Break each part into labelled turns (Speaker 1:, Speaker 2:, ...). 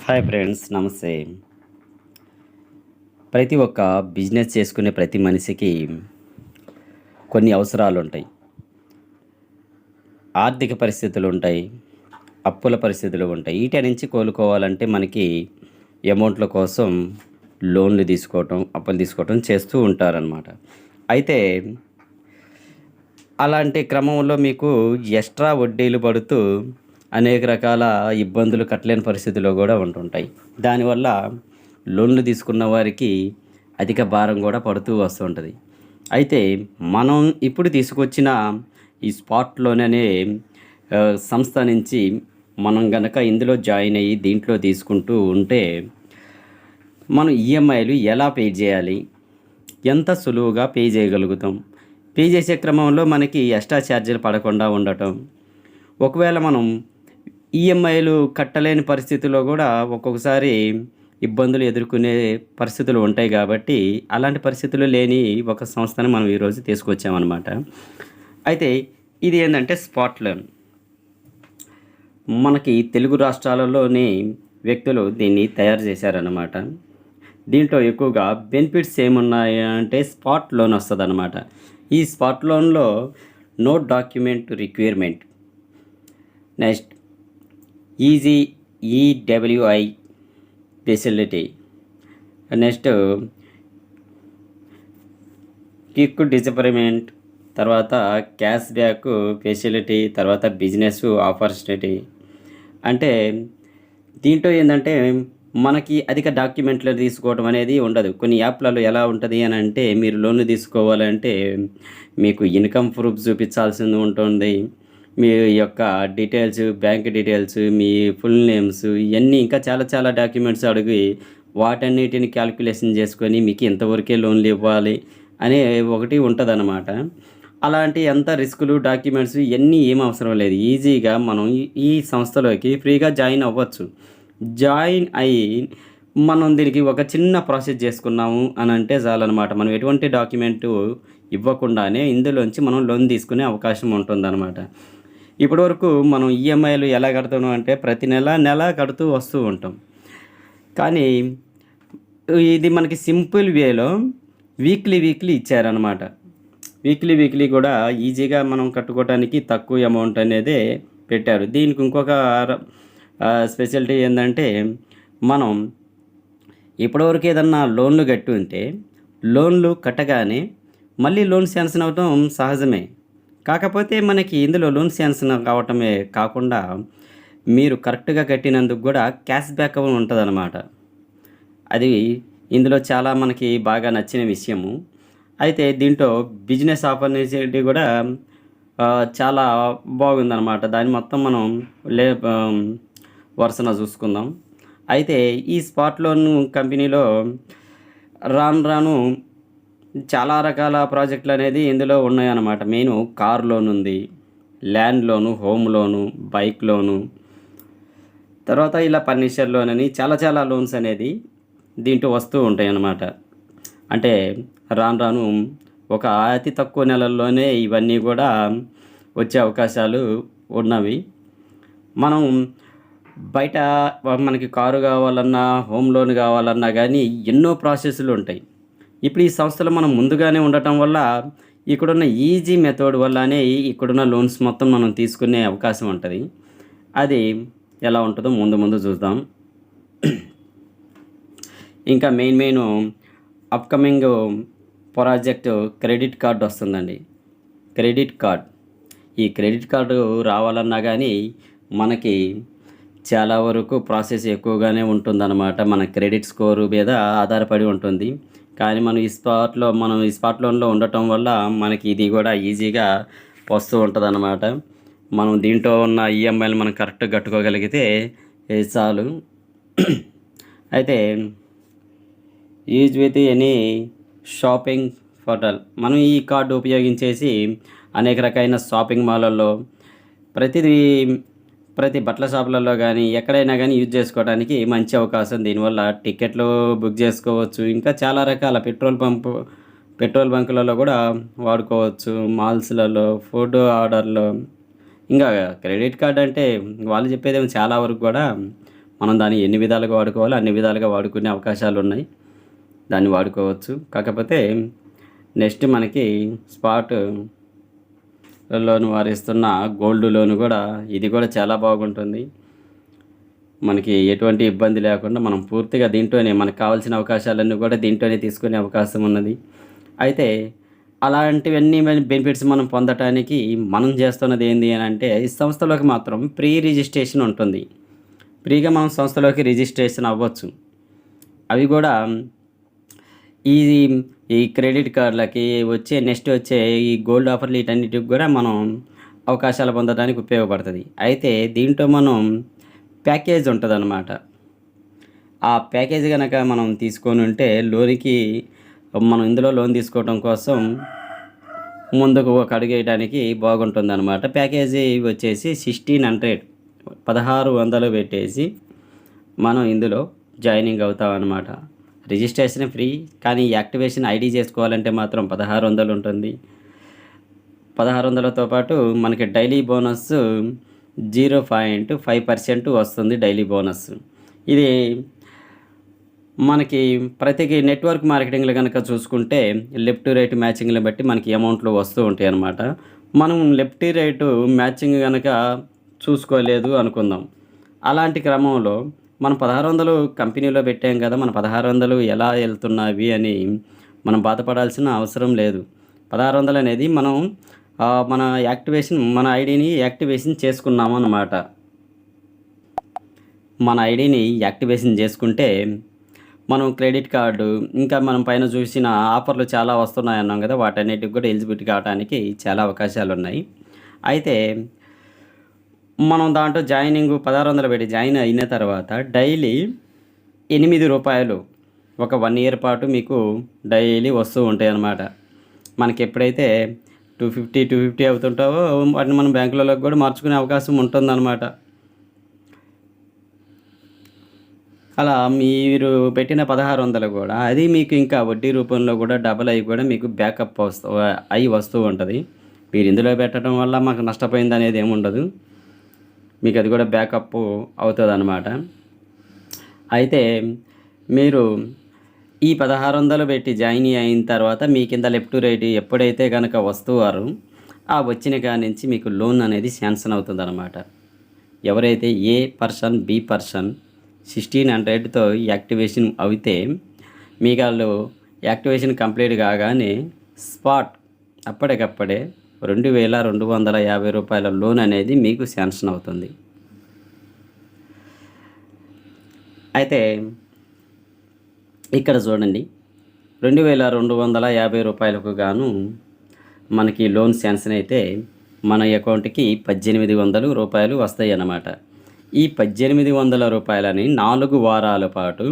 Speaker 1: Hi friends నమస్తే. ప్రతి ఒక్క బిజినెస్ చేసుకునే ప్రతి మనిషికి కొన్ని అవసరాలు ఉంటాయి ఆర్థిక పరిస్థితులు ఉంటాయి అప్పుల పరిస్థితులు ఉంటాయి వీటి నుంచి కోలుకోవాలంటే మనకి అమౌంట్ల కోసం లోన్లు తీసుకోవటం అప్పులు తీసుకోవటం చేస్తూ ఉంటారనమాట అయితే అలాంటి క్రమంలో మీకు ఎక్స్ట్రా వడ్డీలు పడుతూ అనేక రకాల ఇబ్బందులు కట్టలేని పరిస్థితుల్లో కూడా ఉంటుంటాయి. దానివల్ల లోన్లు తీసుకున్న వారికి అధిక భారం కూడా పడుతూ వస్తుంటుంది. అయితే మనం ఇప్పుడు తీసుకొచ్చిన ఈ స్పాట్ లోన్ అనే సంస్థ నుంచి మనం గనక ఇందులో జాయిన్ అయ్యి దీంట్లో తీసుకుంటూ ఉంటే మనం ఈఎంఐలు ఎలా పే చేయాలి? ఎంత సులువుగా పే చేయగలుగుతాం? పే చేసే క్రమంలో మనకి ఎక్స్ట్రా ఛార్జీలు పడకుండా ఉండటం. ఒకవేళ మనం ఈఎంఐలు కట్టలేని పరిస్థితిలో కూడా ఒక్కొక్కసారి ఇబ్బందులు ఎదుర్కొనే పరిస్థితులు ఉంటాయి కాబట్టి అలాంటి పరిస్థితులు లేని ఒక సంస్థని మనం ఈరోజు తీసుకొచ్చామన్నమాట. అయితే ఇది ఏంటంటే స్పాట్ లోన్ మనకి తెలుగు రాష్ట్రాలలోని వ్యక్తులు దీన్ని తయారు చేశారన్నమాట. దీంట్లో ఎక్కువగా బెనిఫిట్స్ ఏమున్నాయి అంటే స్పాట్ లోన్ వస్తుంది అనమాట ఈ స్పాట్ లోన్లో no document requirement. Next easy EWI facility. Next quick disbursement తర్వాత క్యాష్ బ్యాక్ ఫెసిలిటీ తర్వాత బిజినెస్ ఆపర్చునిటీ. అంటే దీంట్లో ఏంటంటే మనకి అధిక డాక్యుమెంట్లు తీసుకోవడం అనేది ఉండదు. కొన్ని యాప్లలో ఎలా ఉంటుంది అని అంటే మీరు లోన్లు తీసుకోవాలంటే మీకు ఇన్కమ్ ప్రూఫ్ చూపించాల్సింది ఉంటుంది. మీ యొక్క డీటెయిల్స్ బ్యాంక్ డీటెయిల్స్ మీ ఫుల్ నేమ్స్ ఇవన్నీ ఇంకా చాలా చాలా డాక్యుమెంట్స్ అడిగి వాటన్నిటిని క్యాలిక్యులేషన్ చేసుకొని మీకు ఎంతవరకే లోన్లు ఇవ్వాలి అనే ఒకటి ఉంటుంది అలాంటి ఎంత రిస్కులు డాక్యుమెంట్స్ ఇవన్నీ ఏం అవసరం లేదు. ఈజీగా మనం ఈ- ఈ సంస్థలోకి ఫ్రీగా జాయిన్ అవ్వచ్చు. జాయిన్ అయ్యి మనం దీనికి ఒక చిన్న ప్రాసెస్ చేసుకున్నాము అని అంటే చాలన్నమాట. మనం ఎటువంటి డాక్యుమెంట్ ఇవ్వకుండానే ఇందులోంచి మనం లోన్ తీసుకునే అవకాశం ఉంటుందన్నమాట. ఇప్పటివరకు మనం ఈఎంఐలు ఎలా కడతాము అంటే ప్రతి నెల నెల కడుతూ వస్తూ ఉంటాం. కానీ ఇది మనకి సింపుల్ వేలో వీక్లీ వీక్లీ ఇచ్చారనమాట వీక్లీ వీక్లీ కూడా ఈజీగా మనం కట్టుకోవడానికి తక్కువ అమౌంట్ అనేది పెట్టారు. దీనికి ఇంకొక స్పెషాలిటీ ఏంటంటే మనం ఇప్పటివరకు ఏదన్నా లోన్లు కట్టి ఉంటే లోన్లు కట్టగానే మళ్ళీ లోన్ శాంక్షన్ అవటం సహజమే. కాకపోతే మనకి ఇందులో లోన్ శాంక్షన్ కావటమే కాకుండా మీరు కరెక్ట్గా కట్టినందుకు కూడా క్యాష్ బ్యాక్ ఉంటుంది అనమాట అది ఇందులో చాలా మనకి బాగా నచ్చిన విషయము. అయితే దీంట్లో బిజినెస్ ఆపర్చునిటీ కూడా చాలా బాగుందన్నమాట. దాన్ని మొత్తం మనం లే వరుసన చూసుకుందాం. అయితే ఈ స్పాట్ లోన్ కంపెనీలో రాను రాను చాలా రకాల ప్రాజెక్టులు అనేది ఇందులో ఉన్నాయన్నమాట. మెయిన్ కార్ లోన్ ఉంది land loan home loan bike loan తర్వాత ఇలా ఫర్నిచర్ లోన్ అని చాలా చాలా లోన్స్ అనేది దీంట్లో వస్తూ ఉంటాయి అన్నమాట అంటే రాను రాను ఒక అతి తక్కువ నెలల్లోనే ఇవన్నీ కూడా వచ్చే అవకాశాలు ఉన్నవి. మనం బయట మనకి కారు కావాలన్నా హోమ్ లోన్ కావాలన్నా కానీ ఎన్నో ప్రాసెస్లు ఉంటాయి. ఇప్పుడు ఈ సంస్థలో మనం ముందుగానే ఉండటం వల్ల ఇక్కడున్న ఈజీ మెథడ్ వల్లనే ఇక్కడున్న లోన్స్ మొత్తం మనం తీసుకునే అవకాశం ఉంటుంది. అది ఎలా ఉంటుందో ముందు ముందు చూద్దాం. ఇంకా main main upcoming project credit card వస్తుందండి. Credit card. ఈ క్రెడిట్ కార్డు రావాలన్నా కానీ మనకి చాలా వరకు ప్రాసెస్ ఎక్కువగానే ఉంటుందన్నమాట. మన క్రెడిట్ స్కోరు మీద ఆధారపడి ఉంటుంది. కానీ మనం ఈ స్పాట్లో మనం ఈ స్పాట్ లోన్లో ఉండటం వల్ల మనకి ఇది కూడా ఈజీగా వస్తూ ఉంటుందన్నమాట. మనం దీంట్లో ఉన్న ఈఎంఐలు మనం కరెక్ట్గా కట్టుకోగలిగితే చాలు. అయితే use with any shopping portal. మనం ఈ కార్డు ఉపయోగించేసి అనేక రకమైన షాపింగ్ మాల్లలో ప్రతిదీ ప్రతి బట్టల షాపులలో కానీ ఎక్కడైనా కానీ యూజ్ చేసుకోవడానికి మంచి అవకాశం. దీనివల్ల టికెట్లు బుక్ చేసుకోవచ్చు. ఇంకా చాలా రకాల పెట్రోల్ పంపు పెట్రోల్ బంకులలో కూడా వాడుకోవచ్చు. మాల్స్లలో ఫుడ్ ఆర్డర్లో. ఇంకా క్రెడిట్ కార్డ్ అంటే వాళ్ళు చెప్పేదేమో చాలా వరకు కూడా మనం దాన్ని ఎన్ని విధాలుగా వాడుకోవాలో అన్ని విధాలుగా వాడుకునే అవకాశాలు ఉన్నాయి. దాన్ని వాడుకోవచ్చు. కాకపోతే నెక్స్ట్ మనకి స్పాట్ లోన్ వారిస్తున్న గోల్డ్ లోన్ కూడా ఇది కూడా చాలా బాగుంటుంది. మనకి ఎటువంటి ఇబ్బంది లేకుండా మనం పూర్తిగా దీంట్లోనే మనకు కావాల్సిన అవకాశాలన్నీ కూడా దీంట్లోనే తీసుకునే అవకాశం ఉన్నది. అయితే అలాంటివన్నీ బెనిఫిట్స్ మనం పొందటానికి మనం చేస్తున్నది ఏంటి అని అంటే ఈ సంస్థలోకి మాత్రం ప్రీ రిజిస్ట్రేషన్ ఉంటుంది. ఫ్రీగా మనం సంస్థలోకి రిజిస్ట్రేషన్ అవ్వచ్చు. అవి కూడా ఈ ఈ క్రెడిట్ కార్డులకి వచ్చే నెక్స్ట్ వచ్చే ఈ గోల్డ్ ఆఫర్లు వీటన్నిటికి కూడా మనం అవకాశాలు పొందడానికి ఉపయోగపడుతుంది. అయితే దీంట్లో మనం ప్యాకేజ్ ఉంటుంది అనమాట ఆ ప్యాకేజ్ కనుక మనం తీసుకొని ఉంటే లోన్కి మనం ఇందులో లోన్ తీసుకోవడం కోసం ముందుకు ఒక అడుగు వేయడానికి బాగుంటుంది అనమాట ప్యాకేజీ వచ్చేసి సిక్స్టీన్ హండ్రెడ్ పదహారు వందలు పెట్టేసి మనం ఇందులో జాయినింగ్ అవుతాం అనమాట రిజిస్ట్రేషన్ ఫ్రీ కానీ యాక్టివేషన్ ఐడి చేసుకోవాలంటే మాత్రం పదహారు వందలు ఉంటుంది. పదహారు వందలతో పాటు మనకి daily bonus zero point five percent వస్తుంది డైలీ బోనస్. ఇది మనకి ప్రతి నెట్వర్క్ మార్కెటింగ్లో కనుక చూసుకుంటే లెఫ్ట్ రైట్ మ్యాచింగ్ని బట్టి మనకి అమౌంట్లు వస్తూ ఉంటాయి అన్నమాట మనం లెఫ్ట్ రైట్ మ్యాచింగ్ కనుక చూసుకోలేదు అనుకుందాం. అలాంటి క్రమంలో మనం పదహారు వందలు కంపెనీలో పెట్టాం కదా మన పదహారు వందలు ఎలా వెళ్తున్నవి అని మనం బాధపడాల్సిన అవసరం లేదు. పదహారు వందలు అనేది మనం మన యాక్టివేషన్ మన ఐడిని యాక్టివేషన్ చేసుకున్నాము అన్నమాట. మన ఐడిని యాక్టివేషన్ చేసుకుంటే మనం క్రెడిట్ కార్డు ఇంకా మనం పైన చూసిన ఆఫర్లు చాలా వస్తున్నాయి అన్నాం కదా వాటన్నిటికి కూడా ఎలిజిబిలిటీ కావడానికి చాలా అవకాశాలు ఉన్నాయి అయితే మనం దాంట్లో జాయినింగ్ పదహారు వందలు పెట్టి జాయిన్ అయిన తర్వాత డైలీ ఎనిమిది రూపాయలు ఒక వన్ ఇయర్ పాటు మీకు డైలీ వస్తూ ఉంటాయి అన్నమాట. మనకి ఎప్పుడైతే టూ ఫిఫ్టీ టూ ఫిఫ్టీ అవుతుంటావో వాటిని మనం బ్యాంకులలోకి కూడా మార్చుకునే అవకాశం ఉంటుందన్నమాట. అలా మీరు పెట్టిన పదహారు వందలు కూడా అది మీకు ఇంకా వడ్డీ రూపంలో కూడా డబల్ అయ్యి కూడా మీకు బ్యాకప్ వస్తూ అయి వస్తూ ఉంటుంది. మీరు ఇందులో పెట్టడం వల్ల మాకు నష్టపోయింది అనేది ఏముండదు. మీకు అది కూడా బ్యాకప్ అవుతుంది అనమాట అయితే మీరు ఈ పదహారు వందలు పెట్టి జాయిన్ అయిన తర్వాత మీ కింద లెఫ్ట్ రైట్ ఎప్పుడైతే కనుక వస్తువారు ఆ వచ్చిన కాడి నుంచి మీకు లోన్ అనేది శాంక్షన్ అవుతుంది అనమాట ఎవరైతే A person B person sixteen హండ్రెడ్తో activation అయితే మీకు వాళ్ళు యాక్టివేషన్ కంప్లీట్ కాగానే స్పాట్ అప్పటికప్పుడే రెండు వేల రెండు వందల యాభై రూపాయల లోన్ అనేది మీకు శాంక్షన్ అవుతుంది. అయితే ఇక్కడ చూడండి రెండు వేల రెండు వందల యాభై రూపాయలకు గాను మనకి లోన్ శాంక్షన్ అయితే మన అకౌంట్కి పద్దెనిమిది వందలు రూపాయలు వస్తాయి అన్నమాట ఈ పద్దెనిమిది వందల రూపాయలని నాలుగు వారాల పాటు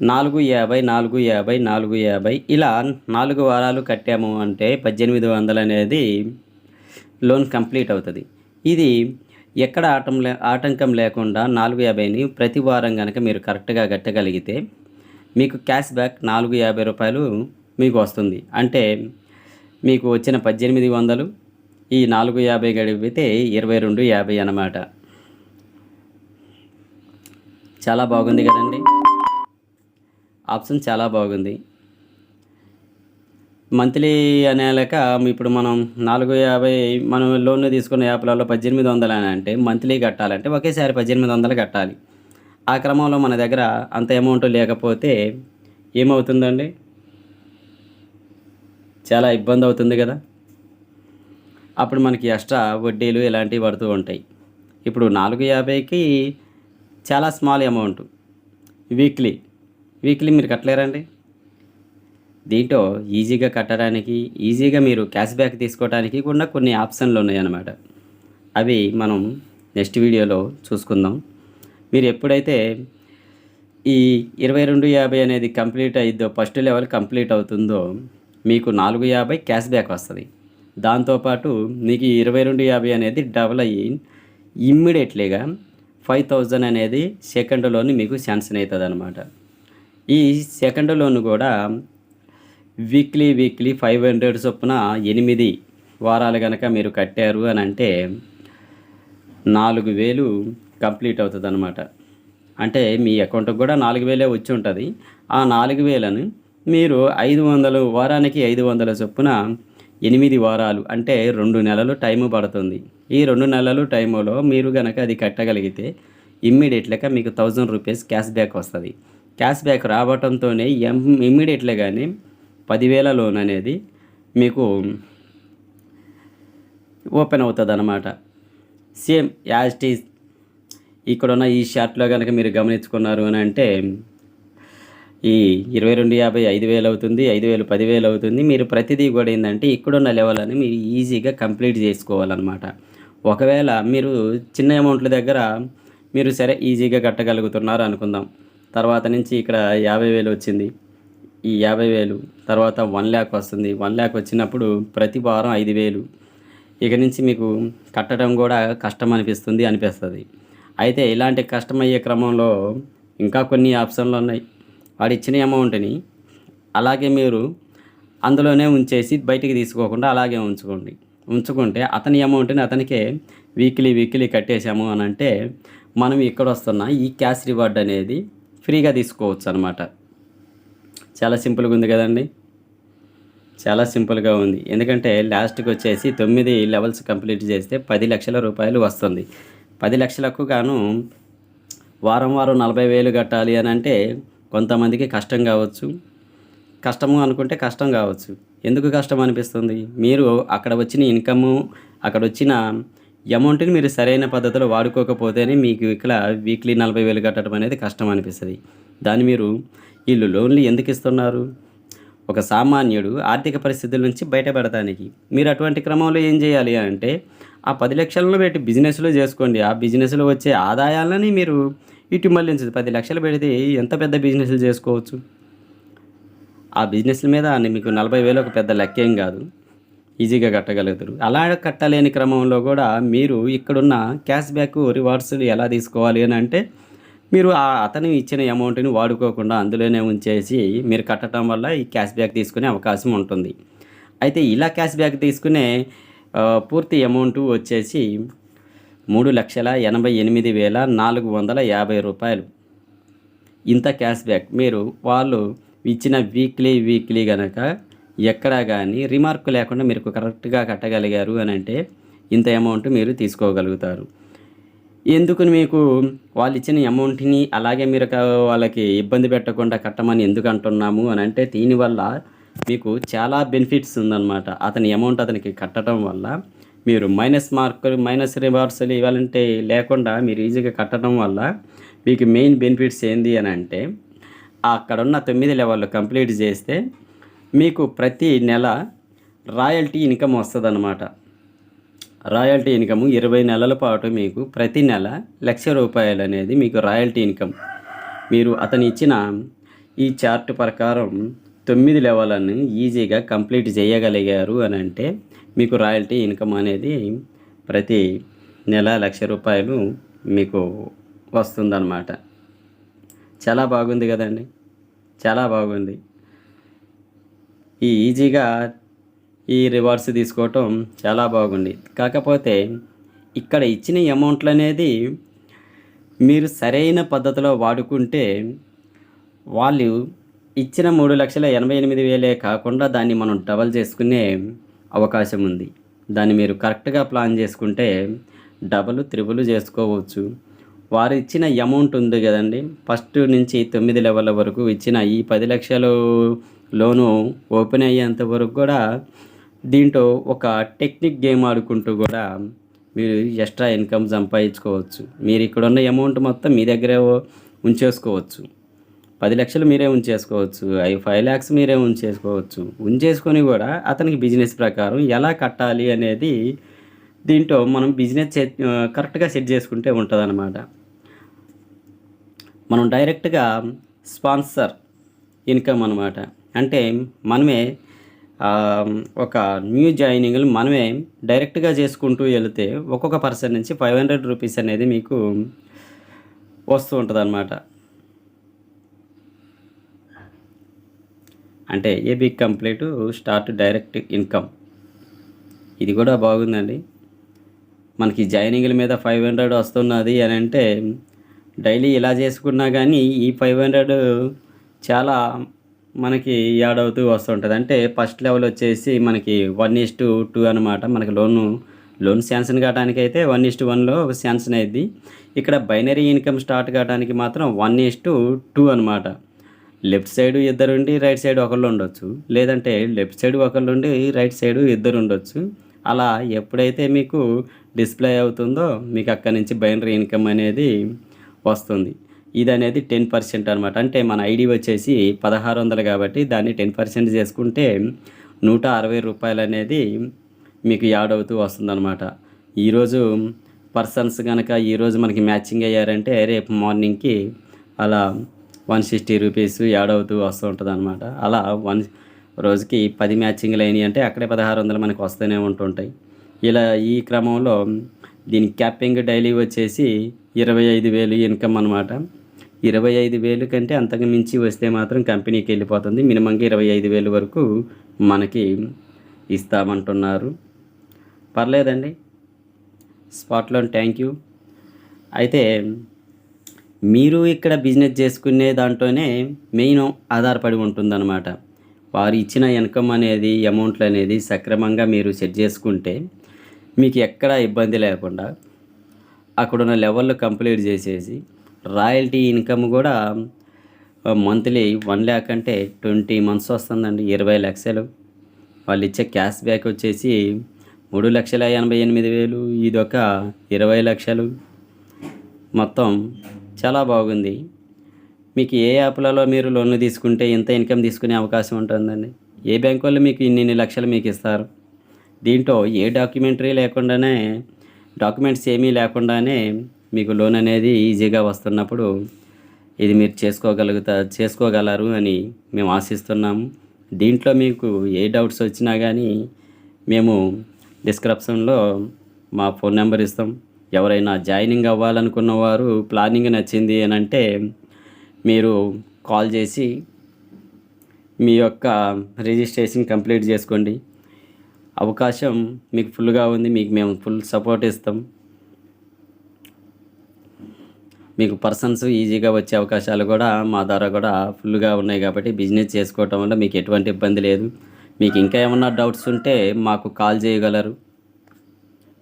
Speaker 1: నాలుగు యాభై నాలుగు యాభై నాలుగు యాభై. ఇలా నాలుగు వారాలు కట్టాము అంటే పద్దెనిమిది వందలు అనేది లోన్ కంప్లీట్ అవుతుంది. ఇది ఎక్కడ ఆటం లే ఆటంకం లేకుండా నాలుగు యాభైని ప్రతి వారం కనుక మీరు కరెక్ట్గా కట్టగలిగితే మీకు క్యాష్ బ్యాక్ నాలుగు యాభై రూపాయలు మీకు వస్తుంది. అంటే మీకు వచ్చిన పద్దెనిమిది వందలు ఈ నాలుగు యాభై గడిపితే ఇరవై రెండు యాభై అన్నమాట. చాలా బాగుంది కదండి. ఆప్షన్ చాలా బాగుంది. మంత్లీ అనే లేక ఇప్పుడు మనం నాలుగు యాభై మనం లోన్ తీసుకున్న యాప్లలో పద్దెనిమిది వందలు అని అంటే మంత్లీ కట్టాలంటే ఒకేసారి పద్దెనిమిది వందలు కట్టాలి. ఆ క్రమంలో మన దగ్గర అంత అమౌంట్ లేకపోతే ఏమవుతుందండి? చాలా ఇబ్బంది అవుతుంది కదా. అప్పుడు మనకి ఎక్స్ట్రా వడ్డీలు ఇలాంటివి పడుతూ ఉంటాయి. ఇప్పుడు నాలుగు యాభైకి చాలా స్మాల్ అమౌంట్. వీక్లీ వీక్లీ మీరు కట్టలేరండి? దీంట్లో ఈజీగా కట్టడానికి ఈజీగా మీరు క్యాష్ బ్యాక్ తీసుకోవడానికి కూడా కొన్ని ఆప్షన్లు ఉన్నాయన్నమాట. అవి మనం నెక్స్ట్ వీడియోలో చూసుకుందాం. మీరు ఎప్పుడైతే ఈ ఇరవై రెండు యాభై అనేది కంప్లీట్ అయిద్దో ఫస్ట్ లెవెల్ కంప్లీట్ అవుతుందో మీకు నాలుగు యాభై క్యాష్ బ్యాక్ వస్తుంది. దాంతోపాటు మీకు ఇరవై రెండు యాభై అనేది డబల్ అయ్యి ఇమ్మీడియట్లీగా ఫైవ్ థౌజండ్ అనేది సెకండ్లోని మీకు శాంక్షన్ అవుతుంది అనమాట ఈ సెకండ్ లోన్ కూడా వీక్లీ వీక్లీ ఫైవ్ హండ్రెడ్ చొప్పున ఎనిమిది వారాలు కనుక మీరు కట్టారు అని అంటే నాలుగు వేలు కంప్లీట్ అవుతుంది అనమాట అంటే మీ అకౌంట్కి కూడా నాలుగు వేలే వచ్చి ఉంటుంది. ఆ నాలుగు వేలను మీరు ఐదు వందలు వారానికి ఐదు వందల చొప్పున ఎనిమిది వారాలు అంటే రెండు నెలలు టైం పడుతుంది. ఈ రెండు నెలలు టైములో మీరు కనుక అది కట్టగలిగితే ఇమ్మీడియట్గా మీకు థౌజండ్ రూపీస్ క్యాష్ బ్యాక్ వస్తుంది. క్యాష్ బ్యాక్ రావటంతోనే ఎం కానీ పదివేల లోన్ అనేది మీకు ఓపెన్ అవుతుంది అన్నమాట సేమ్ యాజ్ టీజ్ ఇక్కడ ఉన్న ఈ షార్ట్లో కనుక మీరు గమనించుకున్నారు అని అంటే ఈ ఇరవై రెండు యాభై ఐదు వేలు అవుతుంది ఐదు వేలు పదివేలు అవుతుంది. మీరు ప్రతిదీ కూడా ఏంటంటే ఇక్కడున్న లెవెల్ అని మీరు ఈజీగా కంప్లీట్ చేసుకోవాలన్నమాట. ఒకవేళ మీరు చిన్న అమౌంట్ల దగ్గర మీరు సరే ఈజీగా కట్టగలుగుతున్నారు అనుకుందాం. తర్వాత నుంచి ఇక్కడ యాభై వేలు వచ్చింది. ఈ యాభై వేలు తర్వాత వన్ ల్యాక్ వస్తుంది. వన్ ల్యాక్ వచ్చినప్పుడు ప్రతి వారం ఐదు వేలు. ఇక నుంచి మీకు కట్టడం కూడా కష్టం అనిపిస్తుంది అనిపిస్తుంది. అయితే ఇలాంటి కష్టమయ్యే క్రమంలో ఇంకా కొన్ని ఆప్షన్లు ఉన్నాయి. వాడు ఇచ్చిన అమౌంట్ని అలాగే మీరు అందులోనే ఉంచేసి బయటికి తీసుకోకుండా అలాగే ఉంచుకోండి. ఉంచుకుంటే అతని అమౌంట్ని అతనికే వీక్లీ వీక్లీ కట్టేశాము అని అంటే మనం ఇక్కడ వస్తున్న ఈ క్యాష్ రివార్డ్ అనేది ఫ్రీగా తీసుకోవచ్చు అనమాట చాలా సింపుల్గా ఉంది కదండి? చాలా సింపుల్గా ఉంది. ఎందుకంటే లాస్ట్కి వచ్చేసి తొమ్మిది లెవెల్స్ కంప్లీట్ చేస్తే పది లక్షల రూపాయలు వస్తుంది. పది లక్షలకు గాను వారం వారం నలభై వేలు కట్టాలి అని అంటే కొంతమందికి కష్టం కావచ్చు. కష్టము అనుకుంటే కష్టం కావచ్చు. ఎందుకు కష్టం అనిపిస్తుంది? మీరు అక్కడ వచ్చిన ఇన్కము అక్కడ వచ్చిన అమౌంట్ని మీరు సరైన పద్ధతిలో వాడుకోకపోతేనే మీకు ఇక్కడ వీక్లీ నలభై వేలు కట్టడం అనేది కష్టం అనిపిస్తుంది. దాన్ని మీరు వీళ్ళు లోన్లు ఎందుకు ఇస్తున్నారు? ఒక సామాన్యుడు ఆర్థిక పరిస్థితుల నుంచి బయటపడటానికి మీరు అటువంటి క్రమంలో ఏం చేయాలి అంటే ఆ పది లక్షలను పెట్టి బిజినెస్లో చేసుకోండి. ఆ బిజినెస్లో వచ్చే ఆదాయాలని మీరు ఇటు మళ్ళించదు పది లక్షలు పెడితే ఎంత పెద్ద బిజినెస్లు చేసుకోవచ్చు? ఆ బిజినెస్ల మీద మీకు నలభై వేలు ఒక పెద్ద లెక్కేం కాదు. ఈజీగా కట్టగలుగుతారు. అలా కట్టలేని క్రమంలో కూడా మీరు ఇక్కడున్న క్యాష్ బ్యాక్ రివార్డ్స్ ఎలా తీసుకోవాలి అని అంటే మీరు ఆ అతను ఇచ్చిన అమౌంట్ని వాడుకోకుండా అందులోనే ఉంచేసి మీరు కట్టడం వల్ల ఈ క్యాష్ బ్యాక్ తీసుకునే అవకాశం ఉంటుంది. అయితే ఇలా క్యాష్ బ్యాక్ తీసుకునే పూర్తి అమౌంట్ వచ్చేసి మూడు లక్షల ఎనభై ఎనిమిది వేల నాలుగు వందల యాభై రూపాయలు. ఇంత క్యాష్ బ్యాక్ మీరు వాళ్ళు ఇచ్చిన వీక్లీ వీక్లీ కనుక ఎక్కడా కానీ రిమార్క్ లేకుండా మీరు కరెక్ట్గా కట్టగలిగారు అని అంటే ఇంత అమౌంట్ మీరు తీసుకోగలుగుతారు. ఎందుకు మీకు వాళ్ళు ఇచ్చిన అమౌంట్ని అలాగే మీరు వాళ్ళకి ఇబ్బంది పెట్టకుండా కట్టమని ఎందుకు అంటున్నాము అని అంటే దీనివల్ల మీకు చాలా బెనిఫిట్స్ ఉందన్నమాట. అతని అమౌంట్ అతనికి కట్టడం వల్ల మీరు మైనస్ మార్కులు మైనస్ రివార్డ్స్లు ఇవ్వాలంటే లేకుండా మీరు ఈజీగా కట్టడం వల్ల మీకు మెయిన్ బెనిఫిట్స్ ఏంది అని అంటే అక్కడ ఉన్న తొమ్మిది లెవెల్ కంప్లీట్ చేస్తే మీకు ప్రతి నెల రాయల్టీ ఇన్కమ్ వస్తుంది రాయల్టీ ఇన్కమ్ ఇరవై నెలల పాటు మీకు ప్రతి నెల లక్ష రూపాయలు అనేది మీకు రాయల్టీ ఇన్కమ్. మీరు అతను ఇచ్చిన ఈ చార్ట్ ప్రకారం తొమ్మిది లెవెల్ని ఈజీగా కంప్లీట్ చేయగలిగారు అని అంటే మీకు రాయల్టీ ఇన్కమ్ అనేది ప్రతి నెల లక్ష రూపాయలు మీకు వస్తుందన్నమాట. చాలా బాగుంది కదండి. చాలా బాగుంది. ఈ ఈజీగా ఈ రివార్డ్స్ తీసుకోవటం చాలా బాగుంది. కాకపోతే ఇక్కడ ఇచ్చిన అమౌంట్లు అనేది మీరు సరైన పద్ధతిలో వాడుకుంటే వాళ్ళు ఇచ్చిన మూడు లక్షల ఎనభై ఎనిమిది వేలే కాకుండా దాన్ని మనం డబల్ చేసుకునే అవకాశం ఉంది. దాన్ని మీరు కరెక్ట్గా ప్లాన్ చేసుకుంటే డబుల్ త్రిబుల్ చేసుకోవచ్చు. వారు ఇచ్చిన అమౌంట్ ఉంది కదండి. ఫస్ట్ నుంచి తొమ్మిది లెవెల్ వరకు ఇచ్చిన ఈ పది లక్షలు లోను ఓపెన్ అయ్యేంత వరకు కూడా దీంట్లో ఒక టెక్నిక్ గేమ్ ఆడుకుంటూ కూడా మీరు ఎక్స్ట్రా ఇన్కమ్ సంపాదించుకోవచ్చు. మీరు ఇక్కడ ఉన్న అమౌంట్ మొత్తం మీ దగ్గరే ఉంచేసుకోవచ్చు. పది లక్షలు మీరే ఉంచేసుకోవచ్చు. ఐ ఫైవ్ ల్యాక్స్ మీరే ఉంచేసుకోవచ్చు. ఉంచేసుకొని కూడా అతనికి బిజినెస్ ప్రకారం ఎలా కట్టాలి అనేది దీంట్లో మనం బిజినెస్ కరెక్ట్గా సెట్ చేసుకుంటే ఉంటుంది మనం డైరెక్ట్గా స్పాన్సర్ ఇన్కమ్ అనమాట అంటే మనమే ఒక న్యూ జాయినింగ్లు మనమే డైరెక్ట్గా చేసుకుంటూ వెళితే ఒక్కొక్క పర్సన్ నుంచి ఫైవ్ హండ్రెడ్ రూపీస్ అనేది మీకు వస్తూ ఉంటుంది అనమాట అంటే A B complete start direct income. ఇది కూడా బాగుందండి. మనకి జాయినింగ్ల మీద ఫైవ్ హండ్రెడ్ వస్తున్నది అని అంటే డైలీ ఇలా చేసుకున్నా కానీ ఈ ఫైవ్ హండ్రెడ్ చాలా మనకి యాడ్ అవుతూ వస్తుంటుంది. అంటే ఫస్ట్ లెవెల్ వచ్చేసి మనకి వన్ ఈస్ టు టూ అనమాట మనకి లోను లోన్ శాంక్షన్ కావడానికి అయితే వన్ ఈస్ టు వన్లో శాంక్షన్ అయింది ఇక్కడ బైనరీ ఇన్కమ్ స్టార్ట్ కావడానికి మాత్రం వన్ ఈస్ టు టూ అనమాట లెఫ్ట్ సైడ్ ఇద్దరు ఉండి రైట్ సైడ్ ఒకళ్ళు ఉండొచ్చు లేదంటే లెఫ్ట్ సైడ్ ఒకళ్ళు ఉండి రైట్ సైడ్ ఇద్దరు ఉండొచ్చు అలా ఎప్పుడైతే మీకు డిస్ప్లే అవుతుందో మీకు అక్కడి నుంచి బైనరీ ఇన్కమ్ అనేది వస్తుంది. ఇది అనేది టెన్ పర్సెంట్ అనమాట అంటే మన ఐడి వచ్చేసి పదహారు వందలు కాబట్టి దాన్ని టెన్ పర్సెంట్ చేసుకుంటే నూట అరవై రూపాయలు అనేది మీకు యాడ్ అవుతూ వస్తుందన్నమాట. ఈరోజు పర్సన్స్ కనుక ఈరోజు మనకి మ్యాచింగ్ అయ్యారంటే రేపు మార్నింగ్కి అలా వన్ సిక్స్టీ రూపీస్ యాడ్ అవుతూ వస్తూ ఉంటుంది అనమాట అలా వన్ రోజుకి పది మ్యాచింగ్లు అయినాయి అంటే అక్కడే పదహారు వందలు మనకు వస్తూనే ఉంటుంటాయి. ఇలా ఈ క్రమంలో దీని క్యాపింగ్ డైలీ వచ్చేసి ఇరవై ఐదు వేలు ఇన్కమ్ అనమాట ఇరవై ఐదు వేలు కంటే అంతకు మించి వస్తే మాత్రం కంపెనీకి వెళ్ళిపోతుంది. మినిమంగా ఇరవై ఐదు వేలు వరకు మనకి ఇస్తామంటున్నారు. పర్లేదండి. స్పాట్లో థ్యాంక్ యూ. అయితే మీరు ఇక్కడ బిజినెస్ చేసుకునే దాంట్లోనే మెయిన్ ఆధారపడి ఉంటుందన్నమాట. వారు ఇచ్చిన ఇన్కమ్ అనేది అమౌంట్లు అనేది సక్రమంగా మీరు సెట్ చేసుకుంటే మీకు ఎక్కడా ఇబ్బంది లేకుండా అక్కడున్న లెవెల్లో కంప్లీట్ చేసేసి రాయల్టీ ఇన్కమ్ కూడా మంత్లీ వన్ ల్యాక్ అంటే ట్వంటీ మంత్స్ వస్తుందండి ఇరవై లక్షలు. వాళ్ళు ఇచ్చే క్యాష్ బ్యాక్ వచ్చేసి మూడు లక్షల ఎనభై ఎనిమిది వేలు ఇది ఒక ఇరవై లక్షలు. మొత్తం చాలా బాగుంది. మీకు ఏ యాప్లలో మీరు లోన్లు తీసుకుంటే ఎంత ఇన్కమ్ తీసుకునే అవకాశం ఉంటుందండి? ఏ బ్యాంక్ వాళ్ళు మీకు ఇన్ని ఇన్ని లక్షలు మీకు ఇస్తారు? దీంట్లో ఏ డాక్యుమెంటరీ లేకుండానే డాక్యుమెంట్స్ ఏమీ లేకుండానే మీకు లోన్ అనేది ఈజీగా వస్తున్నప్పుడు ఇది మీరు చేసుకోగలుగుతా చేసుకోగలరు అని మేము ఆశిస్తున్నాము. దీంట్లో మీకు ఏ డౌట్స్ వచ్చినా కానీ మేము డిస్క్రిప్షన్లో మా ఫోన్ నెంబర్ ఇస్తాం. ఎవరైనా జాయినింగ్ అవ్వాలనుకున్న వారు ప్లానింగ్ నచ్చింది అని అంటే మీరు కాల్ చేసి మీ యొక్క రిజిస్ట్రేషన్ కంప్లీట్ చేసుకోండి. అవకాశం మీకు ఫుల్గా ఉంది మీకు మేము ఫుల్ సపోర్ట్ ఇస్తాం. మీకు పర్సన్స్ ఈజీగా వచ్చే అవకాశాలు కూడా మా ద్వారా కూడా ఫుల్గా ఉన్నాయి కాబట్టి బిజినెస్ చేసుకోవటం వల్ల మీకు ఎటువంటి ఇబ్బంది లేదు. మీకు ఇంకా ఏమన్నా డౌట్స్ ఉంటే మాకు కాల్ చేయగలరు.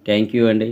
Speaker 1: థ్యాంక్ యూ అండి.